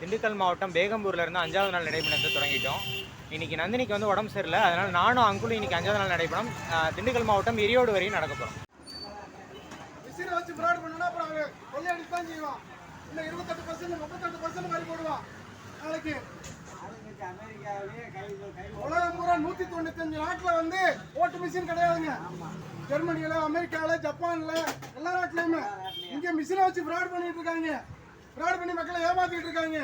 திண்டுக்கல் மாவட்டம் பேகம்பூர்ல இருந்து அஞ்சாவது நாள் நடைபெறத்தை தொடங்கிட்டோம். இன்றைக்கி நந்தினிக்கு வந்து உடம்பு சரியில்லை. அதனால் நானும் அங்குளும் இன்றைக்கி அஞ்சாவது நாள் நடைபெறும் திண்டுக்கல் மாவட்டம் எரியோடு வரையும் நடக்க போகிறோம் மிஷினை வச்சு ஃப்ராட் பண்ணா அப்புறம் அவன் கொள்ளையடிச்சு தான் செய்வான். இல்லை இருபத்தெட்டு பர்சன்ட் முப்பத்தெட்டு பர்சன்ட் மாதிரி போடுவான். நாளைக்கு. உலகம் பூரா நூத்தி தொண்ணூத்தஞ்சு நாட்டுல வந்து ஓட்டு மிஷின் கிடையாதுங்க. ஜெர்மனியில அமெரிக்கால ஜப்பான்ல எல்லா நாட்டுலயுமே இங்க மிஷினை வச்சு ஃப்ராட் பண்ணிட்டு இருக்காங்க. ஃப்ராட் பண்ணி மக்களை ஏமாத்திட்டு இருக்காங்க.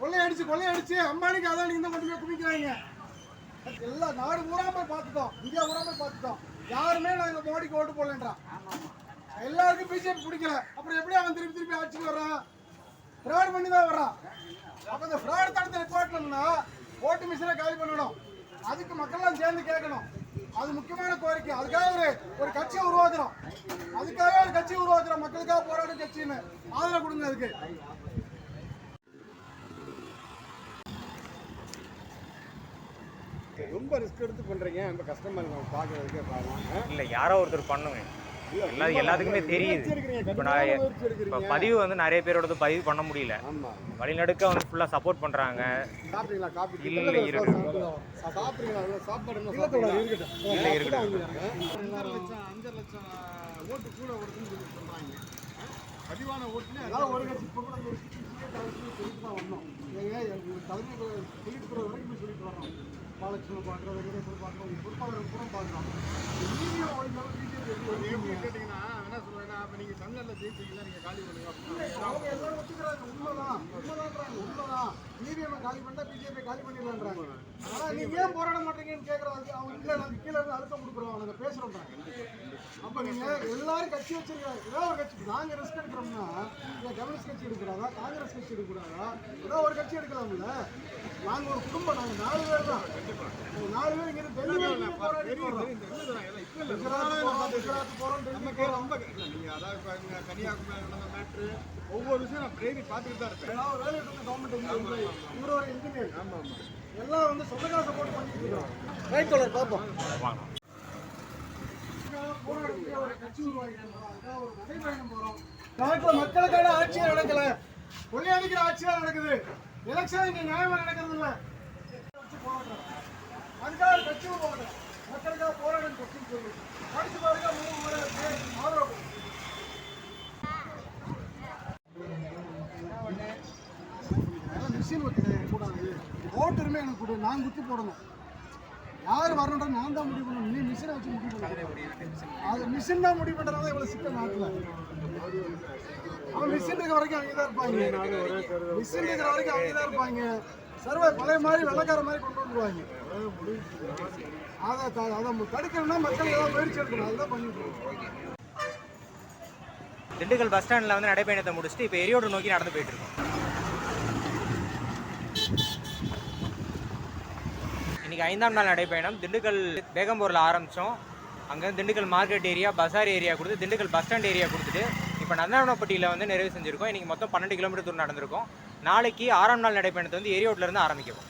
கொள்ளையடிச்சு கொள்ளையடிச்சு அம்பானிக்கு அதான் நீங்க கொண்டு போய் குமிக்கிறாங்க எல்லா நாடு பூரா போய் பார்த்துட்டோம். இந்தியா பூரா போய் பார்த்துட்டோம். யாருமே நாங்கள் மோடிக்கு ஓட்டு போடலன்றான் எல்லாருக்கும் பிஜேபி பிடிக்கல. அப்புறம் எப்படி அவன் திருப்பி திருப்பி ஆட்சிக்கு வர்றான்? ஃப்ராட் பண்ணி தான் வர்றான். அப்போ இந்த ஃப்ராட் தடுத்து நிப்பாட்டணும்னா ஓட்டு மிஷினை காலி பண்ணணும். அதுக்கு மக்கள்லாம் சேர்ந்து கேட்கணும். அது முக்கியமான கோரிக்கை. அதுக்காக ஒரு ஒரு கட்சியை உருவாக்குறோம். அதுக்காக ஒரு கட்சி உருவாக்குறோம். மக்களுக்காக போராடும் கட்சின்னு ஆதரவு கொடுங்க அதுக்கு. ரொம்ப ரிஸ்க் எடுத்து பண்றீங்க. ரொம்ப கஷ்டமா இருக்கு. பாக்குறதுக்கே பாக்கலாம் இல்லை யாரோ ஒருத்தர் பண்ணுவேன் எல்லா எல்லாத்துக்குமே தெரியுது. இப்போ நான் இப்போ பதிவு வந்து நிறைய பேரோடது பதிவு பண்ண முடியல. வழிநடுக்க வந்து ஃபுல்லாக சப்போர்ட் பண்ணுறாங்க இல்ல? இருக்கட்டும். இல்லை இருக்கட்டும். பதிவான ஓட்டுல அதாவது ஒரு கட்சி இப்போ கூட வந்தோம் ஏங்க பாலட்சுமி பார்க்குறோம் வெங்கடேஸ்வரர் பார்க்குறோம் பொறுப்பாளர் பூரா பார்க்குறோம். மீடியா ஓடினாலும் பிஜேபி எப்படி கேட்டீங்கன்னா என்ன சொல்றேன்னா அப்ப நீங்க தமிழ்நாட்டுல ஜெயிச்சீங்களா நீங்க காலி பண்ணுங்க அவங்க எல்லாரும் ஒத்துக்கிறாங்க உண்மைதான். உண்மைதான். காலி பண்ணா பிஜேபி காலி பண்ணிடலான்றாங்க. ஆனா நீங்க ஏன் போராட மாட்டீங்கன்னு கேக்குறாங்க அவங்க இல்ல நாங்க கீழே இருந்து அழுத்தம் கொடுக்குறோம் நாங்க பேசுறோம்ன்றாங்க அப்ப நீங்க எல்லாரும் கட்சி வச்சிருக்காங்க ஏதாவது ஒரு கட்சி நாங்க ரிஸ்க் எடுக்கிறோம்னா இல்ல கம்யூனிஸ்ட் கட்சி எடுக்கிறாங்க காங்கிரஸ் கட்சி எடுக்கிறாங்க ஏதாவது ஒரு கட்சி எடுக்கலாம்ல? நாங்க ஒரு குடும்பம் நாங்க நாலு பேர் தான். நாலு பேர் இங்க இருந்து டெல்லி போராடி போறோம். குஜராத் போறோம் போறோம் டெல்லி நமக்கு ரொம்ப நீங்க அதாவது இப்ப இங்க கன்னியாகுமரி நடந்த மேட்ரு ஒவ்வொரு விஷயம் நான் டெய்லி பார்த்துட்டு தான் இருப்பேன். ஏதாவது வேலை இருக்க கவர்மெண்ட் இவர் ஒரு இன்ஜினியர் எல்லாம் வந்து சொந்த காசை போட்டு பண்ணிட்டு ரைட் பார்ப்போம் ஒரு கட்சி உருவாக்கிட்டு போறோம் ஒரு நடைபயணம் போறோம் நாட்டில் மக்களுக்கான ஆட்சியே நடக்கல. கொள்ளையடிக்கிற ஆட்சியா நடக்குது. எலெக்ஷன் இங்க நியாயமா நடக்கிறது இல்ல வச்சு போராடுறோம். அதுக்காக ஒரு கட்சி உருவாக்குறோம் மக்களுக்காக போராடும் கட்சின்னு சொல்லி படிச்சு பாருங்க மூணு முறை இருக்கு. ஆதரவு கொடுங்க. அரசியல் கூடாது. ஓட்டருமே எனக்கு கொடு. நான் குத்து போடணும். யார் வரணுன்ற நான் தான் முடிவு பண்ணணும். நீ மிஷினை வச்சு முடிவு பண்ணணும் அது மிஷின் தான் முடிவு பண்ணுறதா இவ்வளோ சிக்கல் நாட்டில். அவன் மிஷின் இருக்கிற வரைக்கும் அவங்க தான் இருப்பாங்க. மிஷின் இருக்கிற வரைக்கும் அவங்க தான் இருப்பாங்க. சர்வே பழைய மாதிரி வெள்ளக்கார மாதிரி கொண்டு வந்துருவாங்க. அதை அதை தடுக்கணும்னா மக்கள் ஏதாவது முயற்சி எடுக்கணும். அதுதான் பண்ணிட்டு திண்டுக்கல் பஸ் ஸ்டாண்டில் வந்து நடைபயணத்தை முடிச்சுட்டு இப்போ எரியோடு நோக்கி நடந்து போயிட்டு இருக்கோம். இன்றைக்கி ஐந்தாம் நாள் நடைபயணம். திண்டுக்கல் பேகம்பூரில் ஆரம்பித்தோம் அங்கே திண்டுக்கல் மார்க்கெட் ஏரியா பஸார் ஏரியா கொடுத்து திண்டுக்கல் பஸ் ஸ்டாண்ட் ஏரியா கொடுத்துட்டு இப்போ நந்தவனப்பட்டியில் வந்து நிறைவு செஞ்சுருக்கோம். இன்றைக்கி மொத்தம் பன்னெண்டு கிலோமீட்டர் தூரம் நடந்திருக்கோம். நாளைக்கு ஆறாம் நாள் நடைபயணத்தை வந்து ஏரியோட்டிலேருந்து ஆரம்பிக்கும்